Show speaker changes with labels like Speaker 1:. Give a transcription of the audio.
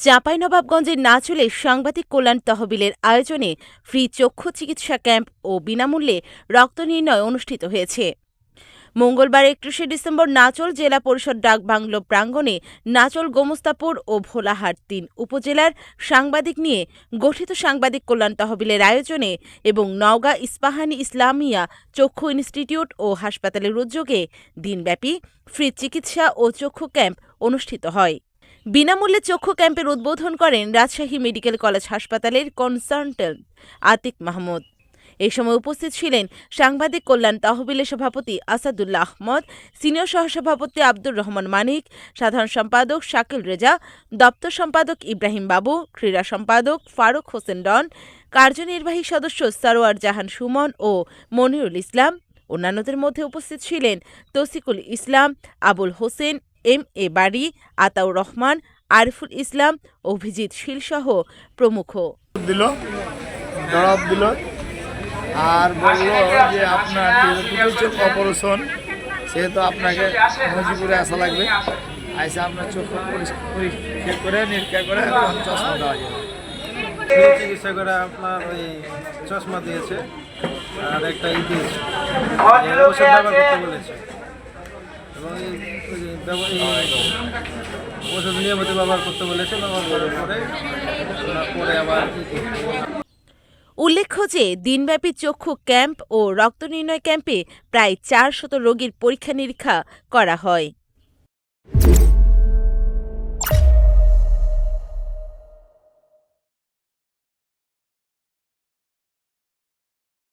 Speaker 1: চাঁপাইনবাবগঞ্জের নাচলে সাংবাদিক কল্যাণ তহবিলের আয়োজনে ফ্রি চক্ষু চিকিৎসা ক্যাম্প ও বিনামূল্যে রক্ত নির্ণয় অনুষ্ঠিত হয়েছে। মঙ্গলবার একত্রিশে ডিসেম্বর নাচল জেলা পরিষদ ডাকবাংলো প্রাঙ্গণে নাচল গোমস্তাপুর ও ভোলাহাট তিন উপজেলার সাংবাদিক নিয়ে গঠিত সাংবাদিক কল্যাণ তহবিলের আয়োজনে এবং নওগাঁ ইস্পাহানি ইসলামিয়া চক্ষু ইনস্টিটিউট ও হাসপাতালের উদ্যোগে দিনব্যাপী ফ্রি চিকিৎসা ও চক্ষু ক্যাম্প অনুষ্ঠিত হয়। বিনামূল্যে চক্ষু ক্যাম্পের উদ্বোধন করেন রাজশাহী মেডিকেল কলেজ হাসপাতালের কনসালটেন্ট আতিক মাহমুদ। এ সময় উপস্থিত ছিলেন সাংবাদিক কল্যাণ তহবিলের সভাপতি আসাদুল্লাহ আহমদ, সিনিয়র সহসভাপতি আব্দুর রহমান মানিক, সাধারণ সম্পাদক শাকিল রেজা, দপ্তর সম্পাদক ইব্রাহিম বাবু, ক্রীড়া সম্পাদক ফারুক হোসেন ডন, কার্যনির্বাহী সদস্য সারোয়ার জাহান সুমন ও মনিরুল ইসলাম। অন্যান্যদের মধ্যে উপস্থিত ছিলেন তসিকুল ইসলাম, আবুল হোসেন এম এ বাড়ি আতাউর রহমান আরিফুল ইসলাম অভিজিৎ শীলসহ প্রমুখ।
Speaker 2: দিল জবাব দিল আর বলল যে আপনার চোখ অপারেশন সেহেতু আপনাকে মজিপুরে আসা লাগবে। আইসে আপনার চোখ পরিষ্কার পরীক্ষা করে নিরীক্ষা করে এখন চশমা দেওয়া যাবে।
Speaker 3: চিকিৎসা করে আপনার ওই চশমা দিয়েছে আর একটা ই দিয়েছে করতে বলেছে। এবং ওষুধ নিয়মিত ব্যবহার করতে বলেছে ব্যবহার করার পরে পরে আবার
Speaker 1: উল্লেখ্য যে, দিনব্যাপী চক্ষু ক্যাম্প ও রক্ত নির্ণয় ক্যাম্পে প্রায় চারশত রোগীর পরীক্ষা নিরীক্ষা করা হয়।